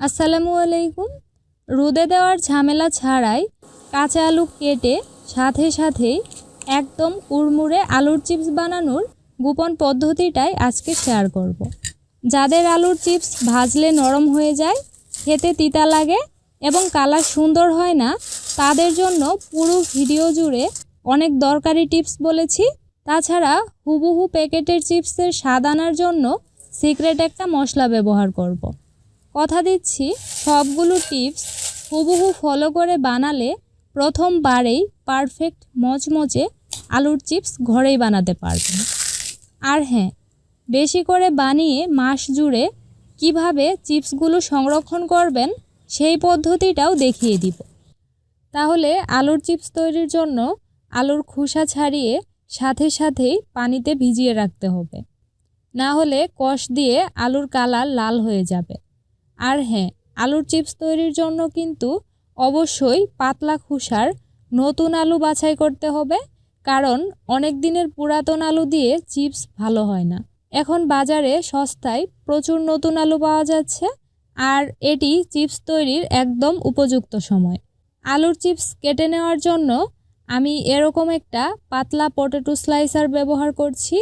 আসসালামু আলাইকুম রোদে দেওয়ার ঝামেলা ছাড়াই কাঁচা আলু কেটে সাথে সাথেই একদম কুড়মুড়ে আলুর চিপস বানানোর গোপন পদ্ধতিটাই আজকে শেয়ার করব। যাদের আলুর চিপস ভাজলে নরম হয়ে যায়, খেতে তিতা লাগে এবং কালার সুন্দর হয় না, তাদের জন্য পুরো ভিডিও জুড়ে অনেক দরকারি টিপস বলেছি তাছাড়া হুবহু প্যাকেটের চিপসের স্বাদ আনার জন্য সিক্রেট একটা মশলা ব্যবহার করব। কথা দিচ্ছি, সবগুলো টিপস হুবহু ফলো করে বানালে প্রথমবারেই পারফেক্ট মচমচে আলুর চিপস ঘরেই বানাতে পারবেন আর হ্যাঁ বেশি করে বানিয়ে মাস জুড়ে কীভাবে চিপসগুলো সংরক্ষণ করবেন সেই পদ্ধতিটাও দেখিয়ে দিব। তাহলে আলুর চিপস তৈরির জন্য আলুর খোসা ছাড়িয়ে সাথে সাথেই পানিতে ভিজিয়ে রাখতে হবে। না হলে কষ দিয়ে আলুর কালার লাল হয়ে যাবে। আর হ্যাঁ আলুর চিপস তৈরির জন্য কিন্তু অবশ্যই পাতলা খোসার নতুন আলু বাছাই করতে হবে, কারণ অনেক দিনের পুরাতন আলু দিয়ে চিপস ভালো হয় না। এখন বাজারে সস্তায় প্রচুর নতুন আলু পাওয়া যাচ্ছে, আর এটি চিপস তৈরির একদম উপযুক্ত সময়। আলুর চিপস কেটে নেওয়ার জন্য আমি এরকম একটা পাতলা পটেটো স্লাইসার ব্যবহার করছি,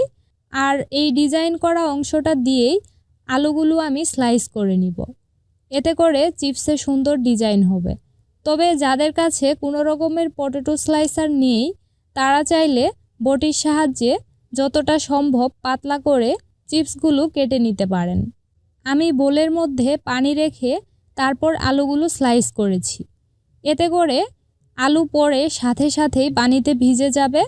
আর এই ডিজাইন করা অংশটা দিয়েই আলুগুলো আমি স্লাইস করে নিব। এতে করে চিপসে সুন্দর ডিজাইন হবে। তবে যাদের কাছে কোনো রকমের পটেটো স্লাইসার নেই, তারা চাইলে বটির সাহায্যে যতটা সম্ভব পাতলা করে চিপসগুলো কেটে নিতে পারেন। আমি বোলের মধ্যে পানি রেখে তারপর আলুগুলো স্লাইস করেছি। এতে করে আলু পরে সাথে সাথেই পানিতে ভিজে যাবে,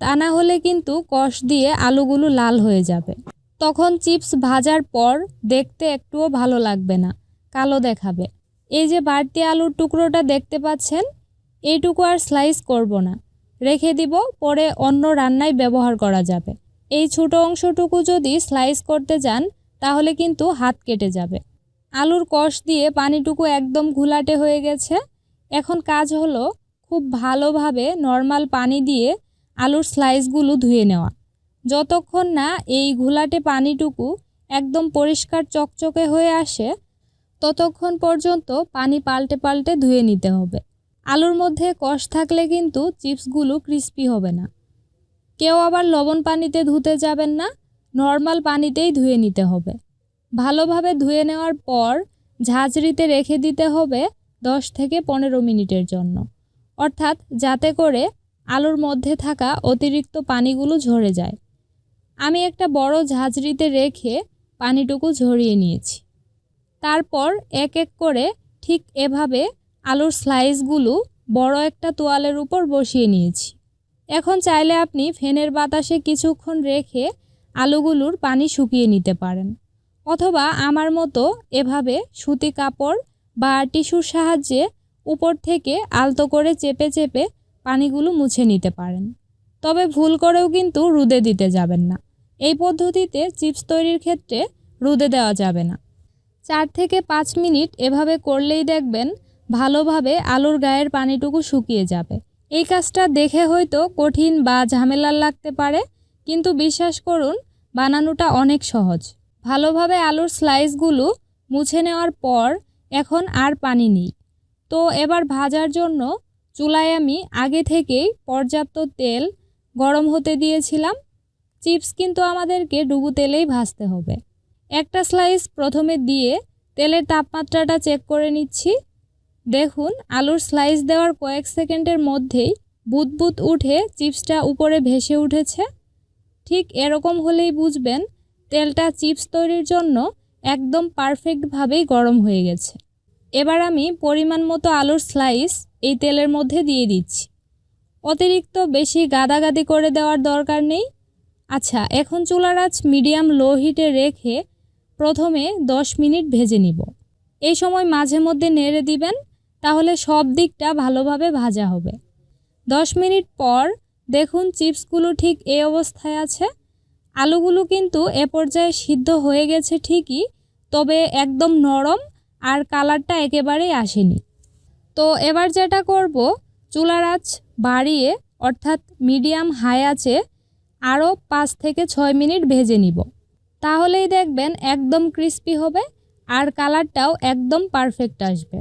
তা না হলে কিন্তু কষ দিয়ে আলুগুলো লাল হয়ে যাবে। তখন চিপস ভাজার পর দেখতে একটুও ভালো লাগবে না। কালো দেখাবে। এই যে বাড়তি আলুর টুকরোটা দেখতে পাচ্ছেন, এইটুকু আর স্লাইস করব না। রেখে দিব, পরে অন্য রান্নায় ব্যবহার করা যাবে। এই ছোট অংশটুকু যদি স্লাইস করতে যান, তাহলে কিন্তু হাত কেটে যাবে। আলুর কষ দিয়ে পানিটুকু একদম ঘোলাটে হয়ে গেছে। এখন কাজ হলো খুব ভালোভাবে নর্মাল পানি দিয়ে আলুর স্লাইসগুলো ধুয়ে নেওয়া। যতক্ষণ না এই ঘোলাটে পানিটুকু একদম পরিষ্কার চকচকে হয়ে আসে ততক্ষণ পর্যন্ত পানি পাল্টে পাল্টে ধুয়ে নিতে হবে। আলুর মধ্যে কষ থাকলে কিন্তু চিপসগুলো ক্রিস্পি হবে না। কেউ আবার লবণ পানিতে ধুতে যাবেন না, নর্মাল পানিতেই ধুয়ে নিতে হবে। ভালোভাবে ধুয়ে নেওয়ার পর ঝাঁঝরিতে রেখে দিতে হবে দশ থেকে পনেরো মিনিটের জন্য। অর্থাৎ যাতে করে আলুর মধ্যে থাকা অতিরিক্ত পানিগুলো ঝরে যায়। আমি একটা বড় ঝাঁঝরিতে রেখে পানিটুকু ঝরিয়ে নিয়েছি। তারপর এক এক করে ঠিক এভাবে আলুর স্লাইসগুলো বড় একটা তোয়ালের উপর বসিয়ে নিয়েছি। এখন চাইলে আপনি ফ্যানের বাতাসে কিছুক্ষণ রেখে আলুগুলোর পানি শুকিয়ে নিতে পারেন। অথবা আমার মতো এভাবে সুতি কাপড় বা টিস্যুর সাহায্যে উপর থেকে আলতো করে চেপে চেপে পানিগুলো মুছে নিতে পারেন। তবে ভুল করেও কিন্তু রুদে দিতে যাবেন না। এই পদ্ধতিতে চিপস তৈরির ক্ষেত্রে রুদে দেওয়া যাবে না। চার থেকে পাঁচ মিনিট এভাবে করলেই দেখবেন ভালোভাবে আলুর গায়ের পানিটুকু শুকিয়ে যাবে। এই কাজটা দেখে হয়তো কঠিন বা ঝামেলার লাগতে পারে, কিন্তু বিশ্বাস করুন, বানানোটা অনেক সহজ। ভালোভাবে আলুর স্লাইসগুলো মুছে নেওয়ার পর এখন আর পানি নেই। তো এবার ভাজার জন্য চুলায় আমি আগে থেকেই পর্যাপ্ত তেল গরম হতে দিয়েছিলাম। চিপস কিন্তু আমাদেরকে ডুবু তেলেই ভাজতে হবে। একটা স্লাইস প্রথমে দিয়ে তেলের তাপমাত্রাটা চেক করে নিচ্ছি। দেখুন, আলুর স্লাইস দেওয়ার কয়েক সেকেন্ডের মধ্যেই বুদবুদ উঠে চিপসটা উপরে ভেসে উঠেছে। ঠিক এরকম হলেই বুঝবেন, তেলটা চিপস তৈরির জন্য একদম পারফেক্টভাবেই গরম হয়ে গেছে। এবার আমি পরিমাণ মতো আলুর স্লাইস এই তেলের মধ্যে দিয়ে দিচ্ছি। অতিরিক্ত বেশি গাদাগাদি করে দেওয়ার দরকার নেই। আচ্ছা এখন চুলার আঁচ মিডিয়াম লো হিটে রেখে প্রথমে 10 মিনিট ভেজে নিব। এই সময় মাঝে মধ্যে নেড়ে দিবেন, তাহলে সব দিকটা ভালোভাবে ভাজা হবে। 10 মিনিট পর দেখুন চিপসগুলো ঠিক এই অবস্থায় আছে। আলুগুলো কিন্তু এ পর্যায়ে সিদ্ধ হয়ে গেছে ঠিকই, তবে একদম নরম আর কালারটা একেবারেই আসেনি। তো এবার যেটা করব, চুলার আঁচ বাড়িয়ে, অর্থাৎ মিডিয়াম হাই আছে আরও পাঁচ থেকে ছয় মিনিট ভেজে নিব। তাহলেই দেখবেন একদম ক্রিস্পি হবে আর কালারটাও একদম পারফেক্ট আসবে।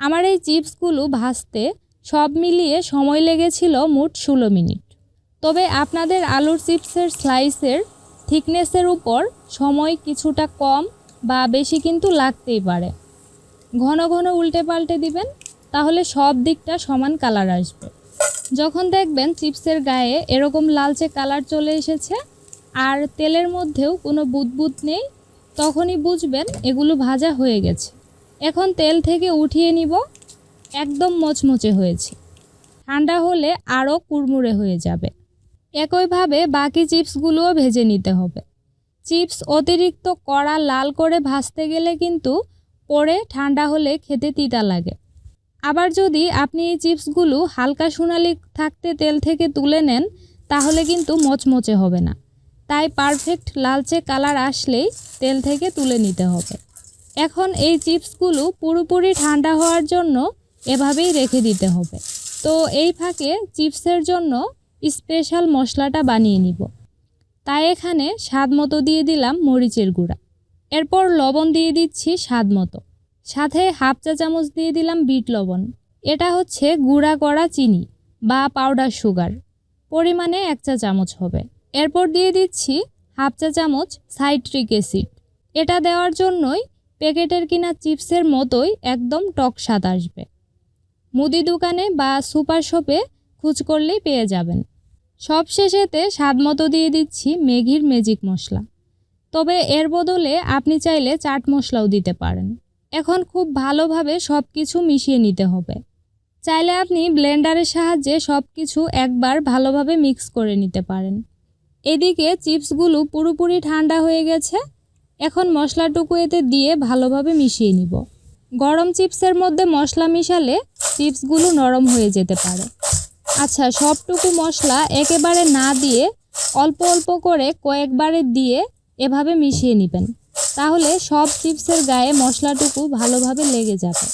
আমার এই চিপসগুলো ভাজতে সব মিলিয়ে সময় লেগেছিল মোট ষোলো মিনিট। তবে আপনাদের আলুর চিপসের স্লাইসের থিকনেসের উপর সময় কিছুটা কম বা বেশি কিন্তু লাগতেই পারে। ঘন ঘন উল্টে পাল্টে দিবেন, তাহলে সব দিকটা সমান কালার আসবে। যখন দেখবেন চিপসের গায়ে এরকম লালচে কালার চলে এসেছে আর তেলের মধ্যেও কোনো বুদবুদ নেই, তখনই বুঝবেন এগুলো ভাজা হয়ে গেছে। এখন তেল থেকে উঠিয়ে নিব, একদম মচমচে হয়েছে। ঠান্ডা হলে আরও কুড়মুড়ে হয়ে যাবে। একইভাবে বাকি চিপসগুলোও ভেজে নিতে হবে। চিপস অতিরিক্ত কড়া লাল করে ভাজতে গেলে কিন্তু পরে ঠান্ডা হলে খেতে তিতা লাগে। আবার যদি আপনি এই চিপসগুলো হালকা সোনালি থাকতে তেল থেকে তুলে নেন, তাহলে কিন্তু মচমচে হবে না। তাই পারফেক্ট লালচে কালার আসলেই তেল থেকে তুলে নিতে হবে। এখন এই চিপসগুলো পুরোপুরি ঠান্ডা হওয়ার জন্য এভাবেই রেখে দিতে হবে। তো এই ফাঁকে চিপসের জন্য স্পেশাল মশলাটা বানিয়ে নিব। তাই এখানে স্বাদ মতো দিয়ে দিলাম মরিচের গুঁড়া। এরপর লবণ দিয়ে দিচ্ছি স্বাদ মতো। সাথে হাফ চা চামচ দিয়ে দিলাম বিট লবণ। এটা হচ্ছে গুঁড়া করা চিনি বা পাউডার সুগার পরিমাণে এক চা চামচ হবে। এরপর দিয়ে দিচ্ছি হাফ চা চামচ সাইট্রিক অ্যাসিড। এটা দেওয়ার জন্যই প্যাকেটের কিনা চিপসের মতোই একদম টক স্বাদ আসবে। মুদি দোকানে বা সুপার শপে খোঁজ করলেই পেয়ে যাবেন। সব শেষেতে স্বাদ মতো দিয়ে দিচ্ছি ম্যাগির ম্যাজিক মশলা। তবে এর বদলে আপনি চাইলে চাট মশলাও দিতে পারেন। এখন খুব ভালোভাবে সব কিছু মিশিয়ে নিতে হবে। চাইলে আপনি ব্লেন্ডারের সাহায্যে সব কিছু একবার ভালোভাবে মিক্স করে নিতে পারেন। এদিকে চিপসগুলো পুরোপুরি ঠান্ডা হয়ে গেছে। এখন মশলাটুকু এতে দিয়ে ভালোভাবে মিশিয়ে নিব। গরম চিপসের মধ্যে মশলা মিশালে চিপসগুলো নরম হয়ে যেতে পারে। আচ্ছা সবটুকু মশলা একেবারে না দিয়ে অল্প অল্প করে কয়েকবারে দিয়ে এভাবে মিশিয়ে নেবেন। তাহলে সব চিপসের গায়ে মশলাটুকু ভালোভাবে লেগে যাবে।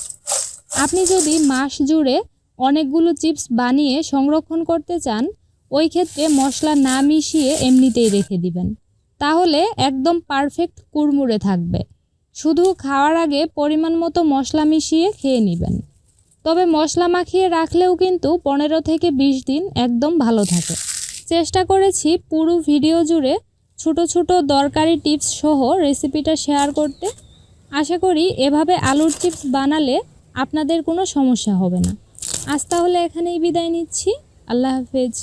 আপনি যদি মাস জুড়ে অনেকগুলো চিপস বানিয়ে সংরক্ষণ করতে চান ওই ক্ষেত্রে মশলা না মিশিয়ে এমনিতেই রেখে দিবেন। তাহলে একদম পারফেক্ট কুড়মুড়ে থাকবে। শুধু খাওয়ার আগে পরিমাণ মতো মশলা মিশিয়ে খেয়ে নেবেন। তবে মশলা মাখিয়ে রাখলেও কিন্তু পনেরো থেকে বিশ দিন একদম ভালো থাকে। চেষ্টা করেছি পুরো ভিডিও জুড়ে ছোট ছোট দরকারি টিপস সহ রেসিপিটা শেয়ার করতে। আশা করি এভাবে আলুর চিপস বানালে আপনাদের কোনো সমস্যা হবে না। আজ তাহলে এখানেই বিদায় নিচ্ছি। আল্লাহ হাফেজ।